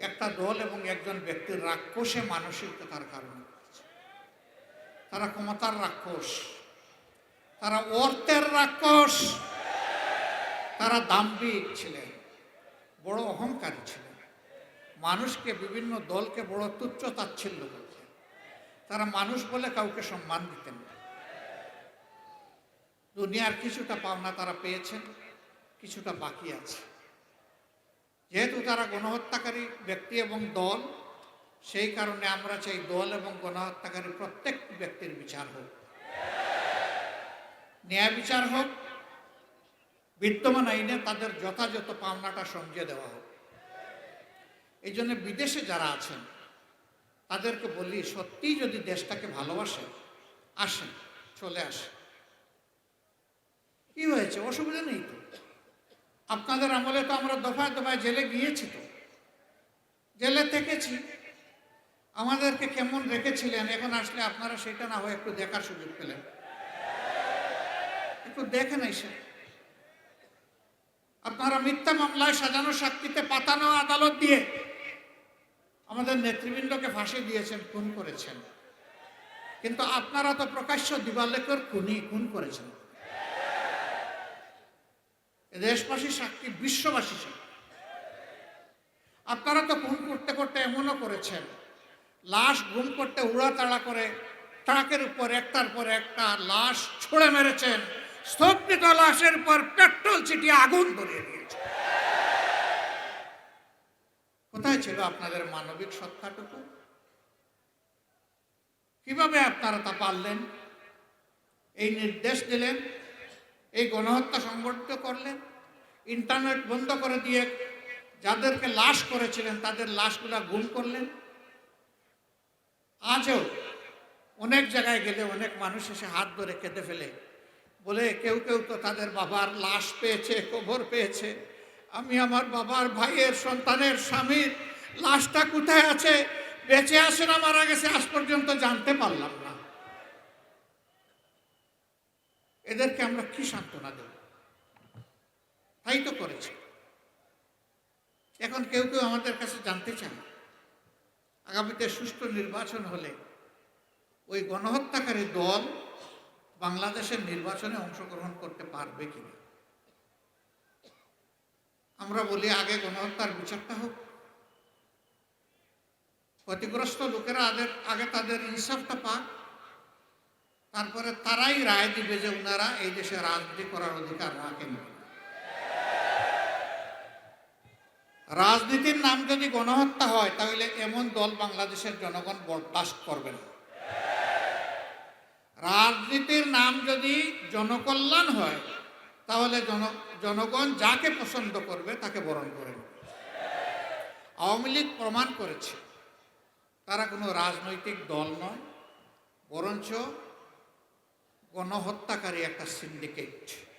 একটা দল এবং একজন ব্যক্তির রাক্ষসে মানসিকতার কারণে। তারা ক্ষমতার রাক্ষস। তারা অর্থের রাক্ষস। তারা দাম্ভিক ছিলেন, বড় অহংকারী ছিলেন। মানুষকে বিভিন্ন দলকে বড় তুচ্ছ তাচ্ছিল্য করতেন। তারা মানুষ বলে কাউকে সম্মান দিতেন দুনিয়ার কিছুটা পাওনা তারা পেয়েছেন, কিছুটা বাকি আছে। যেহেতু তারা গণহত্যাকারী ব্যক্তি এবং দল, সেই কারণে আমরা চাই দল এবং গণহত্যাকারী প্রত্যেক ব্যক্তির বিচার হোক। ন্যায় বিচার হোক, বিদ্যমান আইনে তাদের যথাযথ পাওনাটা সমঝে দেওয়া হোক। এই জন্য বিদেশে যারা আছেন, তাদেরকে বলি, সত্যিই যদি দেশটাকে ভালোবাসে আসেন, চলে আসেন। কি হয়েছে? অসুবিধা নেই তো। আপনাদের আমলে তো আমরা দফায় দফায় জেলে গিয়েছি তো। জেলে থেকেছি। আমাদেরকে কেমন রেখেছিলেন? এখন আসলে আপনারা সেটা না হয় একটু দেখার সুযোগ পেলেন। একটু দেখেন এসে আপনারা মিথ্যা মামলায় সাজানো সাক্ষীতে পাতানো আদালত দিয়ে আমাদের নেতৃবৃন্দকে ফাঁসি দিয়েছেন, খুন করেছেন। কিন্তু আপনারা তো প্রকাশ্য দিবালেকর খুনি, খুন করেছেন। দেশবাসী সাক্ষী, বিশ্ববাসী সাক্ষী। আপনারা তো খুন করতে করতে এমনও করেছেন। লাশ গুম করতে উড়াতাড়া করে ট্রাকের উপর, একটার পর একটা লাশ ছুঁড়ে মেরেছেন। স্তব্ধিত লাশের উপর পেট্রোল ছিটিয়ে আগুন ধরিয়ে দিয়েছে। কোথায় ছিল আপনাদের মানবিক সত্তাটুকু? কীভাবে আপনারা তা পারলেন? এই নির্দেশ দিলেন, এই গণহত্যা সংগঠিত করলেন, ইন্টারনেট বন্ধ করে দিয়ে যাদেরকে লাশ করেছিলেন, তাদের লাশগুলা গুম করলেন। আজও অনেক জায়গায় গেলে অনেক মানুষ এসে হাত ধরে কেঁদে ফেলে। বলে, কেউ কেউ তো তাদের বাবার লাশ পেয়েছে, কবর পেয়েছে। আমি আমার বাবার ভাইয়ের সন্তানের স্বামীর লাশটা কোথায় আছে? বেঁচে আছে না মারা গেছে, আজ পর্যন্ত জানতে পারলাম না। এদেরকে আমরা কি সান্ত্বনা দেব? তাই তো করেছে। এখন কেউ কেউ আমাদের কাছে জানতে চান আগামীতে সুষ্ঠু নির্বাচন হলে ওই গণহত্যাকারী দল বাংলাদেশের নির্বাচনে অংশগ্রহণ করতে পারবে কিনা? আমরা বলি, আগে গণহত্যার বিচারটা হোক। ক্ষতিগ্রস্ত লোকেরা আগে আগে তাদের ইনসাফটা পাক। তারপরে তারাই রায় দিবে যে ওনারা এই দেশে রাজনীতি করার অধিকার রাখেন কিনা। রাজনীতির নাম যদি গণহত্যা হয়, তাহলে এমন দল বাংলাদেশের জনগণ বরদাস্ত করবে না। রাজনীতির নাম যদি জনকল্যাণ হয়, তাহলে জন, জনগণ যাকে পছন্দ করবে তাকে বরণ করে আওয়ামী লীগ প্রমাণ করেছে, তারা কোনো রাজনৈতিক দল নয়, বরঞ্চ গণহত্যাকারী একটা সিন্ডিকেট।